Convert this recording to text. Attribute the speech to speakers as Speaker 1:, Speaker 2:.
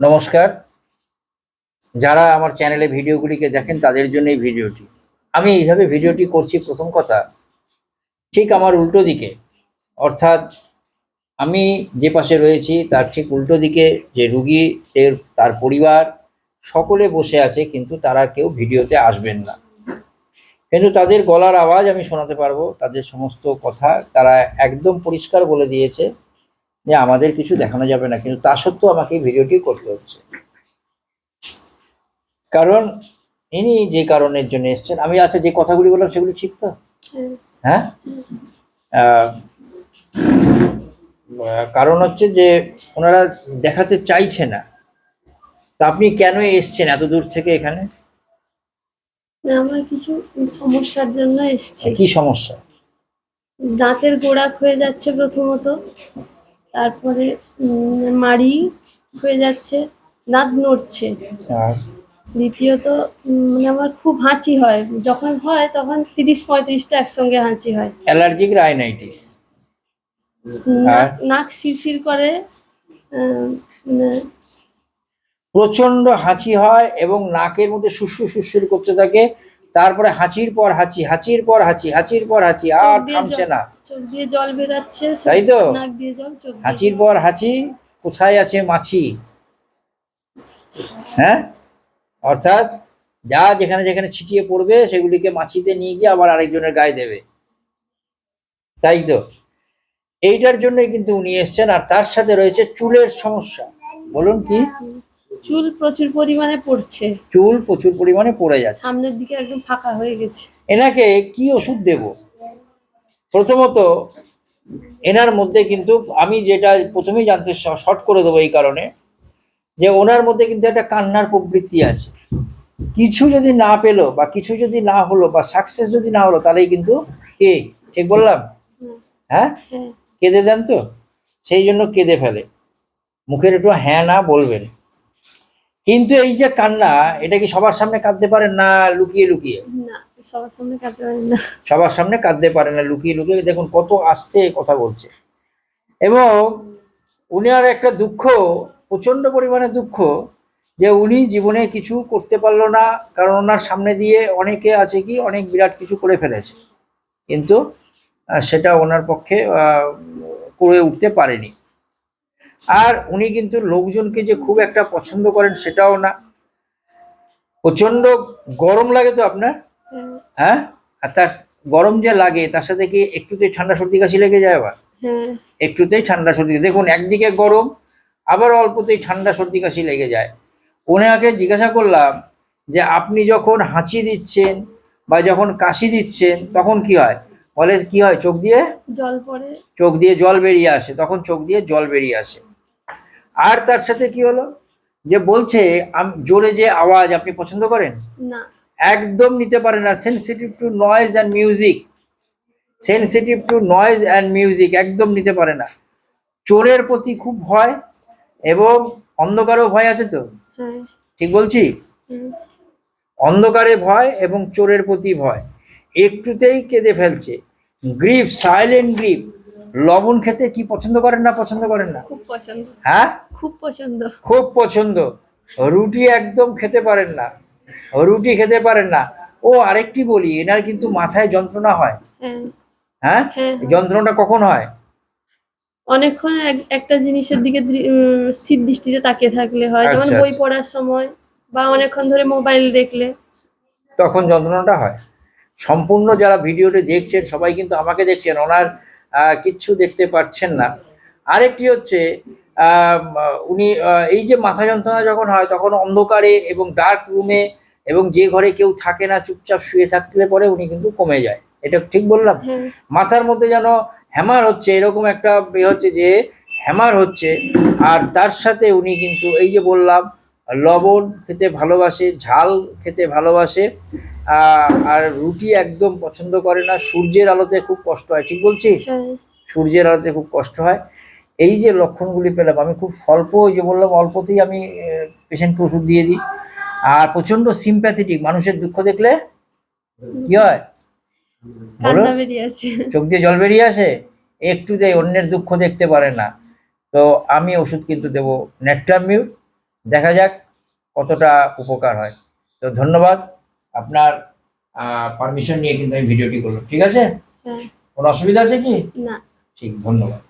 Speaker 1: নমস্কার। যারা আমার চ্যানেলে ভিডিওগুলিকে দেখেন, তাদের জন্য এই ভিডিওটি। আমি এইভাবে ভিডিওটি করছি, প্রথম কথা, ঠিক আমার উল্টো দিকে। অর্থাৎ, আমি যে পাশে রয়েছি, তার ঠিক উল্টো দিকে যে রুগী তার পরিবার, সকলে বসে আছে, কিন্তু তারা কেউ ভিডিওতে আসবেন না। কিন্তু তাদের গলার আওয়াজ আমি শোনাতে পারব, তাদের সমস্ত কথা তারা একদম পরিষ্কার বলে দিয়েছে। যে আমাদের কিছু দেখানো যাবে না কিন্তু তা সত্ত্বেও আমাকে ভিডিওটি করতে হচ্ছে। কারণ ইনি যে কারণের জন্য এসেছেন আমি আচ্ছা যে কথাগুলি বললাম সেগুলি ঠিক তো?
Speaker 2: হ্যাঁ।
Speaker 1: কারণ হচ্ছে যে ওনারা দেখাতে চাইছে না। তা আপনি কেন এসছেন এত দূর থেকে এখানে?
Speaker 2: আমার কিছু সমস্যার জন্য এসছে।
Speaker 1: কি সমস্যা?
Speaker 2: দাঁতের গোড়া হয়ে যাচ্ছে প্রথমত। তারপরে মাড়ি হয়ে যাচ্ছে দাঁত নড়ছে। দ্বিতীয়ত মানে আমার খুব হাঁচি হয়। যখন হয় তখন তিরিশ পঁয়ত্রিশটা একসঙ্গে হাঁচি হয়।
Speaker 1: Allergic rhinitis?
Speaker 2: নাক শিরশির করে মানে
Speaker 1: প্রচণ্ড হাঁচি হয় এবং নাকের মধ্যে সুসু সুসুর করতে থাকে। তারপরে হাঁচির পর হাঁচি হাঁচির পর হাঁচি হাঁচির পর হাঁচি আর থামছে না।
Speaker 2: চোখ দিয়ে জল বেরাচ্ছে
Speaker 1: তাই তো?
Speaker 2: নাক দিয়ে জল চোখ
Speaker 1: হাঁচির পর হাঁচি কোথায় আছে মাছি? হ্যাঁ? অর্থাৎ যা যেখানে যেখানে ছিটিয়ে পড়বে সেগুলিকে মাছিতে নিয়ে গিয়ে আবার আরেকজনের গায়ে দেবে। তাই তো? এইটার জন্যই কিন্তু উনি এসছেন আর তার সাথে রয়েছে চুলের সমস্যা। বলুন কি?
Speaker 2: চুল প্রচুর পরিমাণে পড়ছে।
Speaker 1: চুল প্রচুর পরিমাণে পড়ে যাচ্ছে।
Speaker 2: সামনের দিকে একদম ফাঁকা হয়ে গেছে।
Speaker 1: এনাকে কি ওষুধ দেব? প্রথমত এনার মধ্যে কিন্তু আমি যেটা প্রথমেই জানতে শর্ট করে দেবো এই কারণে যে ওনার মধ্যে কিন্তু একটা কান্নার প্রবৃত্তি আছে। কিছু যদি না পেল বা কিছু যদি না হলো বা সাকসেস যদি না হলো তাহলেই কিন্তু কে? ঠিক বললাম? হ্যাঁ?
Speaker 2: হ্যাঁ।
Speaker 1: কেঁদে দেন তো? সেই জন্য কেঁদে ফেলে। মুখের একটু হ্যাঁ না বলবেন। কিন্তু এই যে কান্না এটা কি সবার সামনে কাঁদতে পারেন না লুকিয়ে লুকিয়ে?
Speaker 2: না সবার সামনে কাটতে পারি না।
Speaker 1: সবার সামনে কাঁদতে পারে না লুকিয়ে লুকিয়ে। দেখুন কত আস্তে কথা বলছে। এবং উনি আর একটা দুঃখ প্রচণ্ড পরিমাণে দুঃখ যে উনি জীবনে কিছু করতে পারল না কারণ ওনার সামনে দিয়ে অনেকে আছে কি অনেক বিরাট কিছু করে ফেলেছে। কিন্তু সেটা ওনার পক্ষে করে উঠতে পারেনি। আর উনি কিন্তু লোকজনকে যে খুব একটা পছন্দ করেন সেটাও না। প্রচণ্ড গরম লাগে তো আপনার?
Speaker 2: হ্যাঁ,
Speaker 1: আর তার গরম যে লাগে তার সাথে কি একটুতেই ঠান্ডা সর্দি কাশি লেগে যায় আবার? একটুতেই ঠান্ডা সর্দি দেখুন একদিকে গরম আবার অল্পতেই ঠান্ডা সর্দি কাশি লেগে যায়। ওনাকে জিজ্ঞাসা করলাম যে আপনি যখন হাঁচি দিচ্ছেন বা যখন কাশি দিচ্ছেন তখন কি হয়? বলে কি হয়? চোখ দিয়ে?
Speaker 2: জল পড়ে।
Speaker 1: চোখ দিয়ে জল বেরিয়ে আসে। তখন চোখ দিয়ে জল বেরিয়ে আসে। আর তার সাথে কি হলো? যে বলছে আম- জোরে যে আওয়াজ আপনি পছন্দ করেন?
Speaker 2: না।
Speaker 1: একদম নিতে পারে না। Sensitive to noise and music sensitive to noise and music একদম নিতে পারে না। চোরের প্রতি খুব ভয় এবং অন্ধকারও ভয় আছে তো?
Speaker 2: হ্যাঁ।
Speaker 1: ঠিক বলছি? অন্ধকারে ভয় এবং চোরের প্রতি ভয়। একটুতেই কেঁদে ফেলছে। গ্রিফ সাইলেন্ট গ্রিফ লবণ খেতে কি পছন্দ করেন না পছন্দ করেন না?
Speaker 2: খুব পছন্দ।
Speaker 1: হ্যাঁ?
Speaker 2: খুব পছন্দ।
Speaker 1: খুব পছন্দ। রুটি একদম খেতে পারেন না। রুটি খেতে পারেন না। ও আরেকটি বলি এনার কিন্তু মাথায় যন্ত্রণা হয়।
Speaker 2: হ্যাঁ।
Speaker 1: হ্যাঁ?
Speaker 2: হ্যাঁ।
Speaker 1: যন্ত্রণাটা কখন হয়?
Speaker 2: অনেকক্ষণ এক- একটা জিনিসের দিকে স্থির দৃষ্টিতে তাকিয়ে থাকলে হয়। যেমন
Speaker 1: আচ্ছা,
Speaker 2: বই
Speaker 1: আচ্ছা।
Speaker 2: পড়ার সময় বা অনেকক্ষণ ধরে মোবাইল দেখলে।
Speaker 1: তখন যন্ত্রণাটা হয়। সম্পূর্ণ যারা ভিডিওটি দেখছেন সবাই কিন্তু আমাকে দেখছেন। ওনার কিচ্ছু দেখতে পাচ্ছেন না। আরেকটি হচ্ছে উনি এই যে মাথা যন্ত্রণা যখন হয় তখন অন্ধকারে এবং ডার্ক রুমে এবং যে ঘরে কেউ থাকে না চুপচাপ শুয়ে থাকলে পরে উনি কিন্তু কমে যায়। এটা ঠিক বললাম? মাথার মধ্যে যেন হ্যামার হচ্ছে এরকম একটা এ হচ্ছে যে হ্যামার হচ্ছে আর তার সাথে উনি কিন্তু এই যে বললাম লবণ খেতে ভালোবাসে ঝাল খেতে ভালোবাসে আর রুটি একদম পছন্দ করে না সূর্যের আলোতে খুব কষ্ট হয় ঠিক বলছি?
Speaker 2: হ্যাঁ।
Speaker 1: সূর্যের আলোতে খুব কষ্ট হয়। এই যে লক্ষণগুলি পেলাম আমি খুব স্বল্প ওই যে বললাম অল্পতেই আমি পেশেন্টকে ওষুধ দিয়ে দিই। আর প্রচণ্ড সিম্প্যাথেটিক মানুষের দুঃখ দেখলে কি হয়? বলো। চোখ দিয়ে জল বেরিয়ে আসে? একটু দেয় অন্যের দুঃখ দেখতে পারে না। তো আমি ওষুধ কিন্তু দেবো নেকটামিউট দেখা যাক কতটা উপকার হয়। তো ধন্যবাদ। আপনার পারমিশন নিয়ে কিন্তু আমি ভিডিওটি করলাম ঠিক আছে?
Speaker 2: হ্যাঁ।
Speaker 1: কোনো অসুবিধা আছে কি?
Speaker 2: না।
Speaker 1: ঠিক ধন্যবাদ।